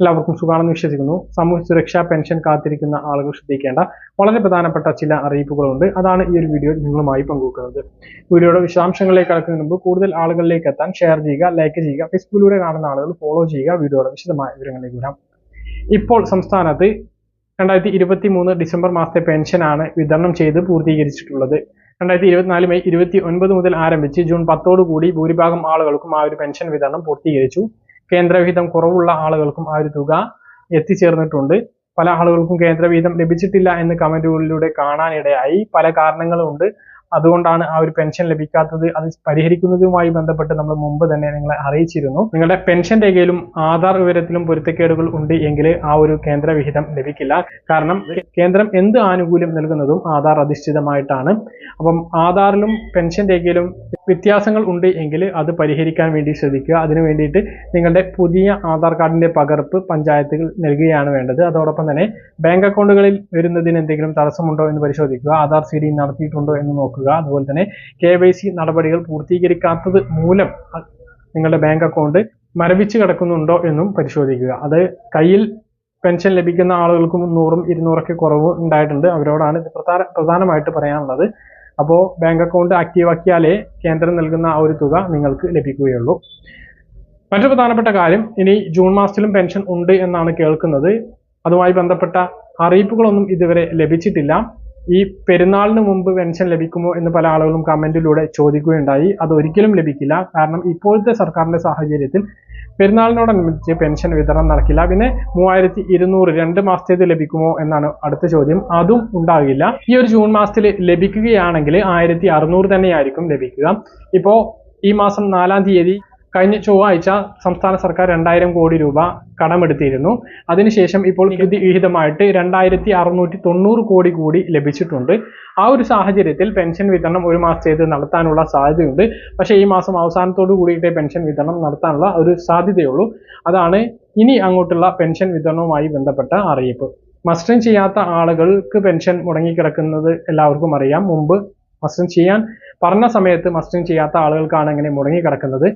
എല്ലാവർക്കും സുഖാണെന്ന് വിശ്വസിക്കുന്നു. സാമൂഹ്യ സുരക്ഷാ പെൻഷൻ കാത്തിരിക്കുന്ന ആളുകൾ ശ്രദ്ധിക്കേണ്ട വളരെ പ്രധാനപ്പെട്ട ചില അറിയിപ്പുകളുണ്ട്. അതാണ് ഈ ഒരു വീഡിയോ നിങ്ങളുമായി പങ്കുവെക്കുന്നത്. വീഡിയോയുടെ വിശദാംശങ്ങളിലേക്ക് കടക്കുന്നതിന് മുമ്പ് കൂടുതൽ ആളുകളിലേക്ക് എത്താൻ ഷെയർ ചെയ്യുക ലൈക്ക് ചെയ്യുക ഫേസ്ബുക്കിലൂടെ കാണുന്ന ആളുകൾ ഫോളോ ചെയ്യുക വീഡിയോയുടെ വിശദമായ വിവരങ്ങളിലേക്ക് വരാം. ഇപ്പോൾ സംസ്ഥാനത്ത് രണ്ടായിരത്തി ഇരുപത്തി മൂന്ന് ഡിസംബർ മാസത്തെ പെൻഷനാണ് വിതരണം ചെയ്ത് പൂർത്തീകരിച്ചിട്ടുള്ളത്. രണ്ടായിരത്തി ഇരുപത്തിനാല് മെയ് ഇരുപത്തി ഒൻപത് മുതൽ ആരംഭിച്ച് ജൂൺ പത്തോടു കൂടി ഭൂരിഭാഗം ആളുകൾക്കും ആ ഒരു പെൻഷൻ വിതരണം പൂർത്തീകരിച്ചു. കേന്ദ്രവിഹിതം കുറവുള്ള ആളുകൾക്കും ആ ഒരു തുക എത്തിച്ചേർന്നിട്ടുണ്ട്. പല ആളുകൾക്കും കേന്ദ്രവിഹിതം ലഭിച്ചിട്ടില്ല എന്ന് കമന്റുകളിലൂടെ കാണാനിടയായി. പല കാരണങ്ങളുണ്ട്. അതുകൊണ്ടാണ് ആ ഒരു പെൻഷൻ ലഭിക്കാത്തത് അത് പരിഹരിക്കുന്നതുമായി ബന്ധപ്പെട്ട് നമ്മൾ മുമ്പ് തന്നെ നിങ്ങളെ അറിയിച്ചിരുന്നു. നിങ്ങളുടെ പെൻഷൻ രേഖയിലും ആധാർ വിവരത്തിലും പൊരുത്തക്കേടുകൾ ഉണ്ട് എങ്കിൽ ആ ഒരു കേന്ദ്ര വിഹിതം ലഭിക്കില്ല. കാരണം കേന്ദ്രം എന്ത് ആനുകൂല്യം നൽകുന്നതും ആധാർ അധിഷ്ഠിതമായിട്ടാണ്. അപ്പം ആധാറിലും പെൻഷൻ രേഖയിലും വ്യത്യാസങ്ങൾ ഉണ്ട് എങ്കിൽ അത് പരിഹരിക്കാൻ വേണ്ടി ശ്രദ്ധിക്കുക. അതിനു വേണ്ടിയിട്ട് നിങ്ങളുടെ പുതിയ ആധാർ കാർഡിന്റെ പകർപ്പ് പഞ്ചായത്തുകൾ നൽകുകയാണ് വേണ്ടത്. അതോടൊപ്പം തന്നെ ബാങ്ക് അക്കൗണ്ടുകളിൽ വരുന്നതിന് എന്തെങ്കിലും തടസ്സമുണ്ടോ എന്ന് പരിശോധിക്കുക. ആധാർ സീഡിങ് നടത്തിയിട്ടുണ്ടോ എന്ന് നോക്കുക. അതുപോലെ തന്നെ കെ വൈ സി നടപടികൾ പൂർത്തീകരിക്കാത്തത് മൂലം നിങ്ങളുടെ ബാങ്ക് അക്കൗണ്ട് മരവിച്ച് കിടക്കുന്നുണ്ടോ എന്നും പരിശോധിക്കുക. അത് കയ്യിൽ പെൻഷൻ ലഭിക്കുന്ന ആളുകൾക്കും നൂറും ഇരുന്നൂറൊക്കെ കുറവ് ഉണ്ടായിട്ടുണ്ട്. അവരോടാണ് പ്രധാന പ്രധാനമായിട്ട് പറയാനുള്ളത്. അപ്പോൾ ബാങ്ക് അക്കൗണ്ട് ആക്റ്റീവാക്കിയാലേ കേന്ദ്രം നൽകുന്ന ആ ഒരു തുക നിങ്ങൾക്ക് ലഭിക്കുകയുള്ളൂ. മറ്റൊരു പ്രധാനപ്പെട്ട കാര്യം ഇനി ജൂൺ മാസത്തിലും പെൻഷൻ ഉണ്ട് എന്നാണ് കേൾക്കുന്നത്. അതുമായി ബന്ധപ്പെട്ട അറിയിപ്പുകളൊന്നും ഇതുവരെ ലഭിച്ചിട്ടില്ല. ഈ പെരുന്നാളിന് മുമ്പ് പെൻഷൻ ലഭിക്കുമോ എന്ന് പല ആളുകളും കമന്റിലൂടെ ചോദിക്കുകയുണ്ടായി. അത് ഒരിക്കലും ലഭിക്കില്ല. കാരണം ഇപ്പോഴത്തെ സർക്കാരിന്റെ സാഹചര്യത്തിൽ പെരുന്നാളിനോടനുബന്ധിച്ച് പെൻഷൻ വിതരണം നടക്കില്ല. പിന്നെ മൂവായിരത്തി ഇരുന്നൂറ് രണ്ട് മാസത്തേത് ലഭിക്കുമോ എന്നാണ് അടുത്ത ചോദ്യം. അതും ഉണ്ടാകില്ല. ഈ ഒരു ജൂൺ മാസത്തിൽ ലഭിക്കുകയാണെങ്കിൽ ആയിരത്തി അറുന്നൂറ് തന്നെയായിരിക്കും ലഭിക്കുക. ഇപ്പോ ഈ മാസം നാലാം തീയതി കഴിഞ്ഞ ചൊവ്വാഴ്ച സംസ്ഥാന സർക്കാർ രണ്ടായിരം കോടി രൂപ കടമെടുത്തിരുന്നു. അതിനുശേഷം ഇപ്പോൾ നികുതി വിഹിതമായിട്ട് രണ്ടായിരത്തി അറുന്നൂറ്റി തൊണ്ണൂറ് കോടി കൂടി ലഭിച്ചിട്ടുണ്ട്. ആ ഒരു സാഹചര്യത്തിൽ പെൻഷൻ വിതരണം ഒരു മാസത്തേത് നടത്താനുള്ള സാധ്യതയുണ്ട്. പക്ഷേ ഈ മാസം അവസാനത്തോടു കൂടിയിട്ടേ പെൻഷൻ വിതരണം നടത്താനുള്ള ഒരു സാധ്യതയുള്ളൂ. അതാണ് ഇനി അങ്ങോട്ടുള്ള പെൻഷൻ വിതരണവുമായി ബന്ധപ്പെട്ട അറിയിപ്പ്. മസ്റ്ററിങ് ചെയ്യാത്ത ആളുകൾക്ക് പെൻഷൻ മുടങ്ങിക്കിടക്കുന്നത് എല്ലാവർക്കും അറിയാം. മുമ്പ് മസ്റ്ററിങ് ചെയ്യാൻ പറഞ്ഞ സമയത്ത് മസ്റ്ററിങ് ചെയ്യാത്ത ആളുകൾക്കാണ് ഇങ്ങനെ മുടങ്ങിക്കിടക്കുന്നത്.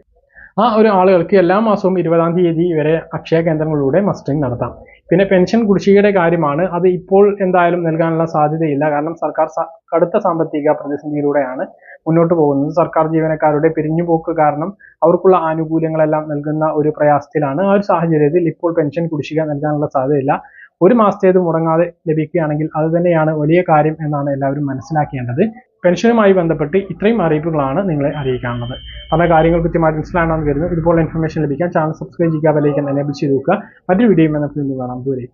ആ ഒരു ആളുകൾക്ക് എല്ലാ മാസവും ഇരുപതാം തീയതി വരെ അക്ഷയ കേന്ദ്രങ്ങളിലൂടെ മസ്റ്ററിംഗ് നടത്താം. പിന്നെ പെൻഷൻ കുടിശ്ശികയുടെ കാര്യമാണ്. അത് ഇപ്പോൾ എന്തായാലും നൽകാനുള്ള സാധ്യതയില്ല. കാരണം സർക്കാർ കടുത്ത സാമ്പത്തിക പ്രതിസന്ധിയിലൂടെയാണ് മുന്നോട്ട് പോകുന്നത്. സർക്കാർ ജീവനക്കാരുടെ പിരിഞ്ഞുപോക്ക് കാരണം അവർക്കുള്ള ആനുകൂല്യങ്ങളെല്ലാം നൽകുന്ന ഒരു പ്രയാസത്തിലാണ്. ആ ഒരു സാഹചര്യത്തിൽ ഇപ്പോൾ പെൻഷൻ കുടിശ്ശിക നൽകാനുള്ള സാധ്യതയില്ല. ഒരു മാസത്തേത് മുടങ്ങാതെ ലഭിക്കുകയാണെങ്കിൽ അത് തന്നെയാണ് വലിയ കാര്യം എന്നാണ് എല്ലാവരും മനസ്സിലാക്കേണ്ടത്. പെൻഷനുമായി ബന്ധപ്പെട്ട് ഇത്രയും അറിയിപ്പുകളാണ് നിങ്ങളെ അറിയിക്കാനുള്ളത്. പല കാര്യങ്ങൾ കൃത്യമായിട്ട് മനസ്സിലാണെന്ന് കരുതുന്നു. ഇതുപോലെ ഇൻഫർമേഷൻ ലഭിക്കാൻ ചാനൽ സബ്സ്ക്രൈബ് ചെയ്യുക ബെലൈക്കൻ എനേബിൾ ചെയ്തു നോക്കുക മറ്റൊരു വീഡിയോ നമുക്ക് കാണാം. ദൂരെ